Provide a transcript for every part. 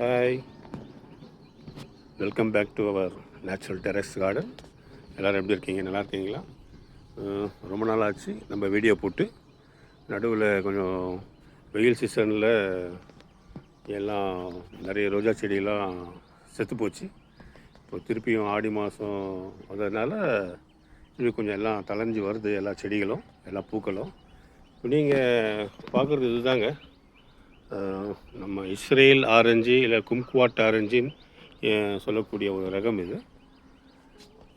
Hi welcome back to our natural terrace garden எல்லோரும் எப்படி இருக்கீங்க? நல்லா இருக்கீங்களா? ரொம்ப நாள் ஆச்சு. நம்ம வீடியோ போட்டு நடுவில் கொஞ்சம் வெயில் சீசனில் எல்லாம் நிறைய ரோஜா செடியெல்லாம் செத்து போச்சு. இப்போ திருப்பியும் ஆடி மாதம் வந்ததுனால இது கொஞ்சம் எல்லாம் தளைஞ்சு வருது எல்லா செடிகளும் எல்லா பூக்களும். நீங்கள் பார்க்குறது இதுதாங்க. நம்ம இஸ்ரேல் ஆரஞ்சு இல்லை கும்குவாட் ஆரஞ்சின்னு சொல்லக்கூடிய ஒரு ரகம் இது.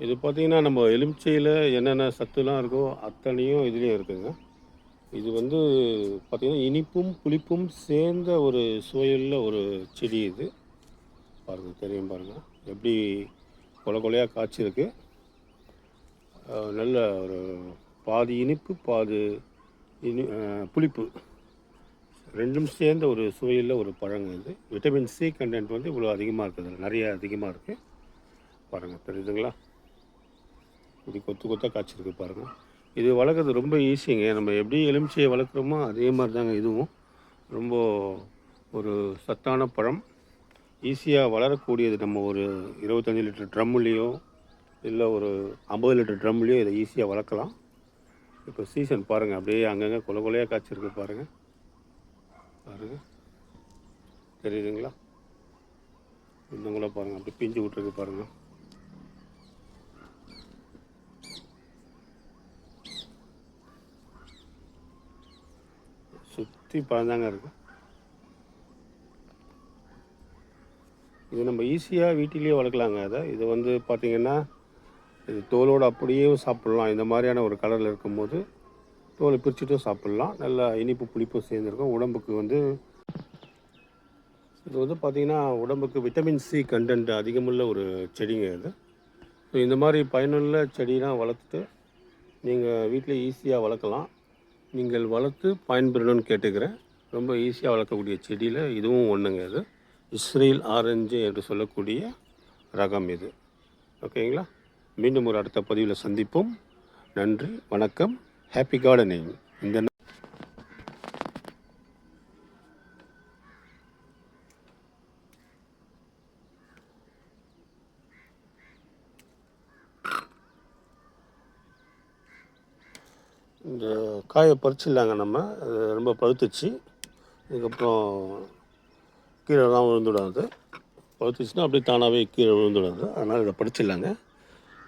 இது பார்த்திங்கன்னா நம்ம எலுமிச்சையில் என்னென்ன சத்துலாம் இருக்கோ அத்தனையும் இதுலேயும் இருக்குதுங்க இது வந்து பார்த்திங்கன்னா இனிப்பும் புளிப்பும் சேர்ந்த ஒரு சுவையுள்ள ஒரு செடி இது. பாருங்கள் தெரியும் பாருங்கள் எப்படி கொலை கொலையாக காய்ச்சிருக்கு. நல்ல ஒரு பாதி இனிப்பு பாதி இனி புளிப்பு. ரெண்டும் சேர்ந்த ஒரு சுவையில் ஒரு பழங்க இது. விட்டமின் சி கண்டென்ட் வந்து இவ்வளோ அதிகமாக இருக்குது. நிறைய அதிகமாக இருக்குது பாருங்கள் தெரியுதுங்களா? இப்படி கொத்து கொத்தாக காய்ச்சிருக்கு பாருங்கள் இது வளர்க்குறது ரொம்ப ஈஸிங்க. நம்ம எப்படி எலுமிச்சையை வளர்க்குறோமோ அதே மாதிரி தாங்க இதுவும். ரொம்ப ஒரு சத்தான பழம். ஈஸியாக வளரக்கூடியது நம்ம ஒரு இருபத்தஞ்சி லிட்டர் ட்ரம்முலேயோ இல்லை ஒரு ஐம்பது லிட்டர் ட்ரம்லேயோ இதை ஈஸியாக வளர்க்கலாம். இப்போ சீசன் பாருங்கள் அப்படியே அங்கங்கே கொலை கொலையாக காய்ச்சிருக்கு பாருங்கள் விட்டுருக்கு தெரியுதுங்களா? இன்னும் கூட பாருங்கள் அப்படி பிஞ்சு விட்ருக்கு பாருங்கள் சுற்றி பழந்தாங்க இருக்கும் இது நம்ம ஈஸியாக வீட்டிலேயே வளர்க்கலாங்க அதை. இது வந்து பார்த்திங்கன்னா இது தோலோடு அப்படியே சாப்பிட்லாம். இந்த மாதிரியான ஒரு கலரில் இருக்கும்போது தோலை பிரிச்சுட்டும் சாப்பிட்லாம். நல்லா இனிப்பு புளிப்பும் சேர்ந்துருக்கும். உடம்புக்கு வந்து இது வந்து பார்த்திங்கன்னா உடம்புக்கு விட்டமின் சி கண்டென்ட் அதிகமுள்ள ஒரு செடிங்க இது. ஸோ இந்த மாதிரி பயனுள்ள செடியெலாம் வளர்த்துட்டு நீங்கள் வீட்டில் ஈஸியாக வளர்க்கலாம். நீங்கள் வளர்த்து பயன்பெறணும்னு கேட்டுக்கிறேன். ரொம்ப ஈஸியாக வளர்க்கக்கூடிய செடியில் இதுவும் ஒன்றுங்க இது. இஸ்ரேல் ஆரஞ்சு என்று சொல்லக்கூடிய ரகம் இது. ஓகேங்களா? மீண்டும் ஒரு அடுத்த பதிவில் சந்திப்போம். நன்றி வணக்கம். ஹாப்பி கார்டனிங் இந்த இந்த காயை பறிச்சிடலாங்க நம்ம. அது ரொம்ப பழுத்துச்சு. இதுக்கப்புறம் கீழே தான் விழுந்துடாது பழுத்துச்சுன்னா அப்படியே தானாகவே கீழே விழுந்துடாது அதனால் இதை பறிச்சிடலாங்க.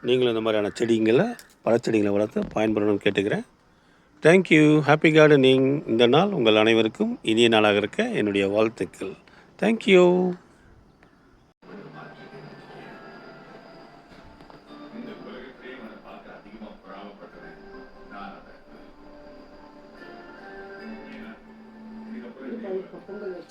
நீங்களும் இந்த மாதிரியான செடிங்களை பழச்செடிகளை வளர்த்து பயன்படணும்னு கேட்டுக்கிறேன். தேங்க்யூ ஹாப்பி கார்டனிங் இந்த நாள் உங்கள் அனைவருக்கும் இனிய நாளாக இருக்க என்னுடைய வாழ்த்துக்கள். தேங்க்யூ பொங்கல்